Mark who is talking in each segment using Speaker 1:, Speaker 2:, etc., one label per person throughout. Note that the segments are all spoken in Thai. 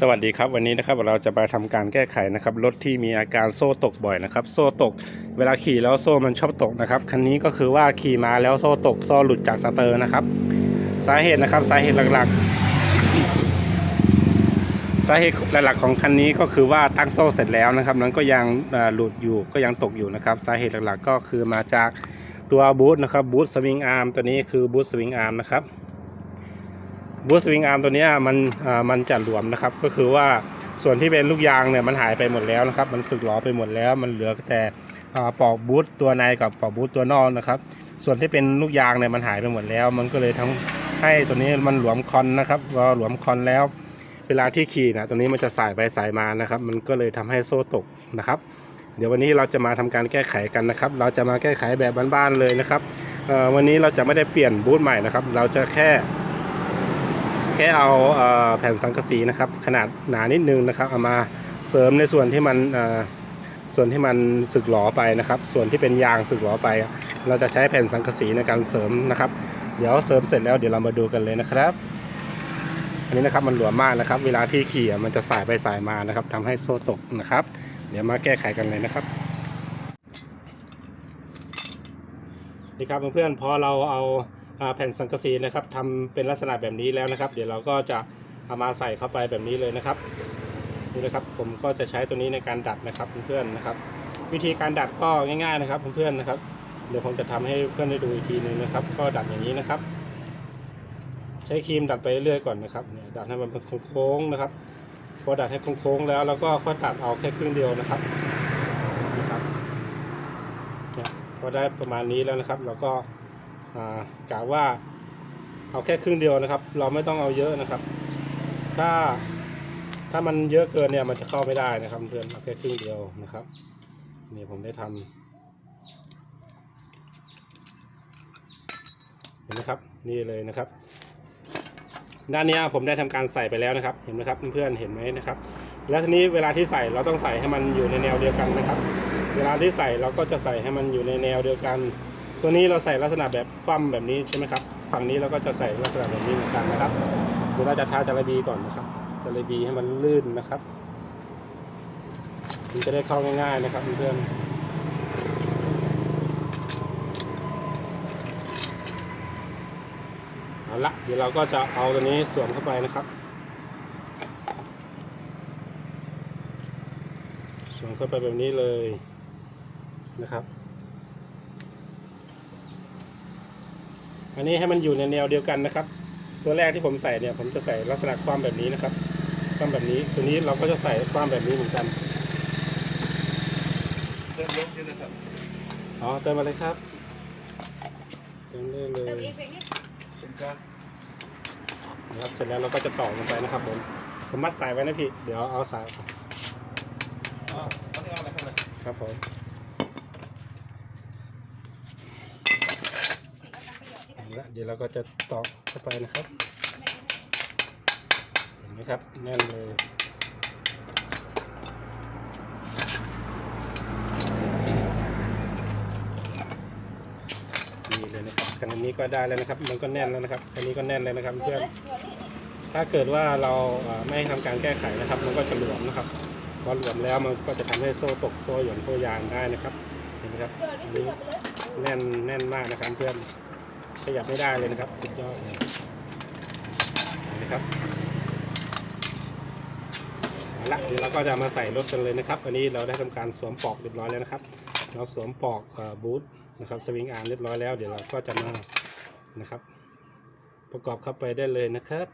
Speaker 1: สวัสดีครับวันนี้นะครับเราจะไปทำการแก้ไขนะครับรถที่มีอาการโซ่ตกบ่อยนะครับ โซ่ตก เวลาขี่แล้วโซ่มันชอบตกนะครับคันนี้ก็คือว่าขี่มาแล้วโซ่ตกโซ่หลุดจากสเตอร์นะครับ สาเหตุนะครับสาเหตุหลักๆ สาเหตุหลักๆของคันนี้ก็คือว่าตั้งโซ่เสร็จแล้วนะครับนั้นก็ยังหลุดอยู่ก็ยังตกอยู่นะครับ สาเหตุหลักๆก็คือมาจากตัวบูทนะครับบูทสวิงอาร์มตัวนี้คือบูทสวิงอาร์มนะครับ บูสวิงอาร์มตัวนี้มันมันจะหลวมนะครับ ก็คือว่าส่วนที่เป็นลูกยางเนี่ยมันหายไปหมดแล้วนะครับ มันสึกหรอไปหมดแล้ว มันเหลือแต่อ่าปอกบูทตัวในกับปอกบูทตัวนอกนะครับ ส่วนที่เป็นลูกยางเนี่ยมันหายไปหมดแล้ว มันก็เลยทำให้ตัวนี้มันหลวมคอนนะครับพอหลวมคอนแล้ว เวลาที่ขี่นะตัวนี้มันจะสายไปสายมานะครับ มันก็เลยทำให้โซ่ตกนะครับ เดี๋ยววันนี้เราจะมาทำการแก้ไขกันนะครับ เราจะมาแก้ไขแบบบ้านๆเลยนะครับวันนี้เราจะไม่ได้เปลี่ยนบูทใหม่นะครับ เราจะแค่ แค่เอาเอแผ่นสังกะสีนะครับ ขนาดหนานิดนึงนะครับเอามาเสริมในส่วนที่มันส่วนที่มันสึกหลอไปนะครับ ส่วนที่เป็นยางสึกหลอไป เราจะใช้แผ่นสังกะสีในการเสริมนะครับ เดี๋ยวเสริมเสร็จแล้วเดี๋ยวเรามาดูกันเลยนะครับ อันนี้นะครับมันหลวมมากนะครับ เวลาที่ขี่มันจะสายไปสายมานะครับทำให้โซ่ตกนะครับ เดี๋ยวมาแก้ไขกันเลยนะครับนี่ครับเพื่อนๆพอเราเอา แผ่นสังกะสีนะครับทำเป็นลักษณะแบบนี้แล้วนะครับ เดี๋ยวเราก็จะเอามาใส่เข้าไปแบบนี้เลยนะครับนี่นะครับผมก็จะใช้ตัวนี้ในการดัดนะครับเพื่อนๆนะครับ วิธีการดัดก็ง่าย ๆนะครับเพื่อนๆนะครับ เดี๋ยวผมจะทำให้เพื่อนได้ดูอีกทีนึงนะครับ ก็ดัดอย่างนี้นะครับ ใช้ครีมดัดไปเรื่อยๆก่อนนะครับดัดให้มันเป็นโค้งๆนะครับพอดัดให้โค้งๆแล้วเราก็ค่อยตัดเอาแค่ครึ่งเดียวนะครับนะครับพอได้ประมาณนี้แล้วนะครับเราก็ กะว่าเอาแค่ครึ่งเดียวนะครับ เราไม่ต้องเอาเยอะนะครับ ถ้าถ้ามันเยอะเกินเนี่ยมันจะเข้าไม่ได้นะครับเพื่อนเอาแค่ครึ่งเดียวนะครับนี่ผมได้ทำเห็นไหมครับนี่เลยนะครับ ด้านนี้ผมได้ทำการใส่ไปแล้วนะครับ เห็นไหมครับเพื่อนๆเห็นไหมนะครับ แล้วทีนี้เวลาที่ใส่เราต้องใส่ให้มันอยู่ในแนวเดียวกันนะครับ เวลาที่ใส่เราก็จะใส่ให้มันอยู่ในแนวเดียวกัน ตัวนี้เราใส่ลักษณะแบบคว่ำแบบนี้ใช่ไหมครับ ฝั่งนี้เราก็จะใส่ลักษณะแบบนี้เหมือนกันนะครับดี๋ยวเราจะทาจาระบีก่อนนะครับจระบีให้มันลื่นนะครับมันจะได้เข้าง่าย ๆ นะครับเพื่อนเอาละเดี๋ยวเราก็จะเอาตัวนี้สวมเข้าไปนะครับสวมเข้าไปแบบนี้เลยนะครับ อันนี้ให้มันอยู่ในแนวเดียวกันนะครับ ตัวแรกที่ผมใส่เนี่ย ผมจะใส่ลักษณะความแบบนี้นะครับ ความแบบนี้ ตัวนี้เราก็จะใส่ความแบบนี้เหมือนกัน
Speaker 2: เริ่มลบเยอะนะครับ
Speaker 1: อ๋อเติมมาเลยครับเติมได้เลย
Speaker 3: เติมอีกเพลงนี้
Speaker 2: เป็นการ
Speaker 1: นะครับเสร็จแล้วเราก็จะต่อลงไปนะครับผมผมมัดสายไว้นะพี่ เดี๋ยวเอาสาย
Speaker 2: อ๋อเขาเรียกว่าอะไรครับเนี่ย
Speaker 1: ครับผม เอาละเดี๋ยวเราก็จะตอกเข้าไปนะครับ เห็นไหมครับแน่นเลยนี่เลยนะครับขนาดนี้ก็ได้แล้วนะครับ มันก็แน่นแล้วนะครับอันนี้ก็แน่นเลยนะครับเพื่อนถ้าเกิดว่าเราไม่ทำการแก้ไขนะครับ มันก็จะหลวมนะครับพอหลวมแล้วมันก็จะทำให้โซ่ตกโซ่หย่อนโซ่ยางได้นะครับเห็นไหมครับอันนี้แน่นแน่นมากนะครับเพื่อน ขยับไม่ได้เลยนะครับ สุดยอดเลยเห็นไหมครับเอาละเดี๋ยวเราก็จะมาใส่รถกันเลยนะครับ อันนี้เราได้ทำการสวมปลอกเรียบร้อยแล้วนะครับ เราสวมปลอกบูทนะครับสวิงอาร์มเรียบร้อยแล้ว เดี๋ยวเราก็จะมานะครับ ประกอบเข้าไปได้เลยนะครับ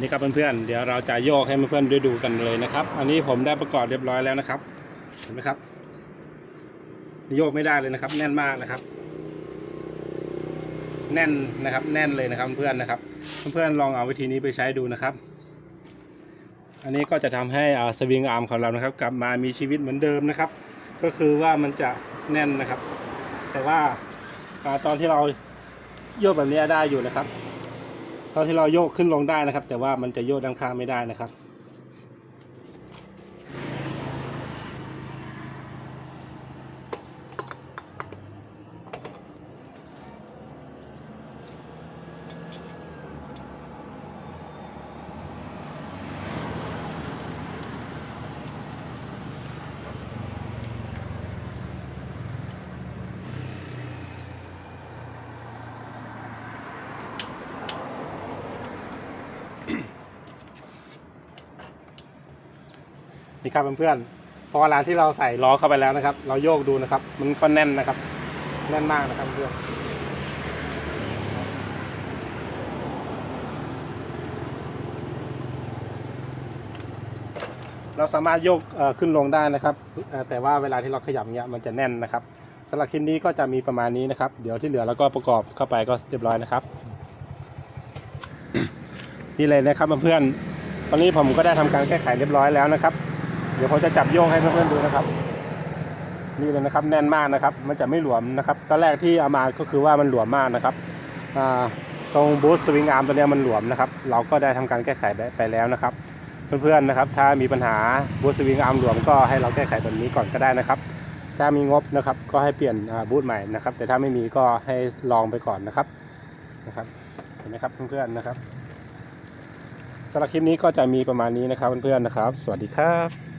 Speaker 1: นี่ครับเพื่อนๆ เดี๋ยวเราจะโยกให้เพื่อนๆได้ดูกันเลยนะครับ อันนี้ผมได้ประกอบเรียบร้อยแล้วนะครับ เห็นไหมครับ โยกไม่ได้เลยนะครับ แน่นมากนะครับ แน่นนะครับ แน่นเลยนะครับเพื่อนๆนะครับ เพื่อนๆลองเอาวิธีนี้ไปใช้ดูนะครับ อันนี้ก็จะทำให้สวิงอาร์มของเรานะครับ กลับมามีชีวิตเหมือนเดิมนะครับ ก็คือว่ามันจะแน่นนะครับ แต่ว่าตอนที่เราโยกแบบนี้ได้อยู่นะครับ ตอนที่เราโยกขึ้นลงได้นะครับ แต่ว่ามันจะโยกด้านข้างไม่ได้นะครับีครับเพื่อนๆพอเวลาที่เราใส่ล้อเข้าไปแล้วนะครับ เราโยกดูนะครับ มันก็แน่นนะครับ แน่นมากนะครับเพื่อนเราสามารถโยกขึ้นลงได้นะครับ แต่ว่าเวลาที่เราขยับเนี้ยมันจะแน่นนะครับสำหรับคลิปนี้ก็จะมีประมาณนี้นะครับ เดี๋ยวที่เหลือเราก็ประกอบเข้าไปก็เรียบร้อยนะครับ นี่เลยนะครับเพื่อนๆตอนนี้ผมก็ได้ทำการแก้ไขเรียบร้อยแล้วนะครับ ดี๋ยวผมจะจับโยงให้เพื่อนๆดูนะครับ นี่เลยนะครับแน่นมากนะครับ มันจะไม่หลวมนะครับตอนแรกที่เอามาก็คือว่ามันหลวมมากนะครับตรงบูสสวิงอาร์มตัวนี้มันหลวมนะครับ เราก็ได้ทำการแก้ไขไปแล้วนะครับ เพื่อนๆนะครับ ถ้ามีปัญหาบูสสวิงอาร์มหลวมก็ให้เราแก้ไขตัวนี้ก่อนก็ได้นะครับ ถ้ามีงบนะครับก็ให้เปลี่ยนบูทใหม่นะครับ แต่ถ้าไม่มีก็ให้ลองไปก่อนนะครับนะครับเห็นไหมครับเพื่อนๆนะครับสำหรับคลิปนี้ก็จะมีประมาณนี้นะครับเพื่อนๆนะครับ สวัสดีครับ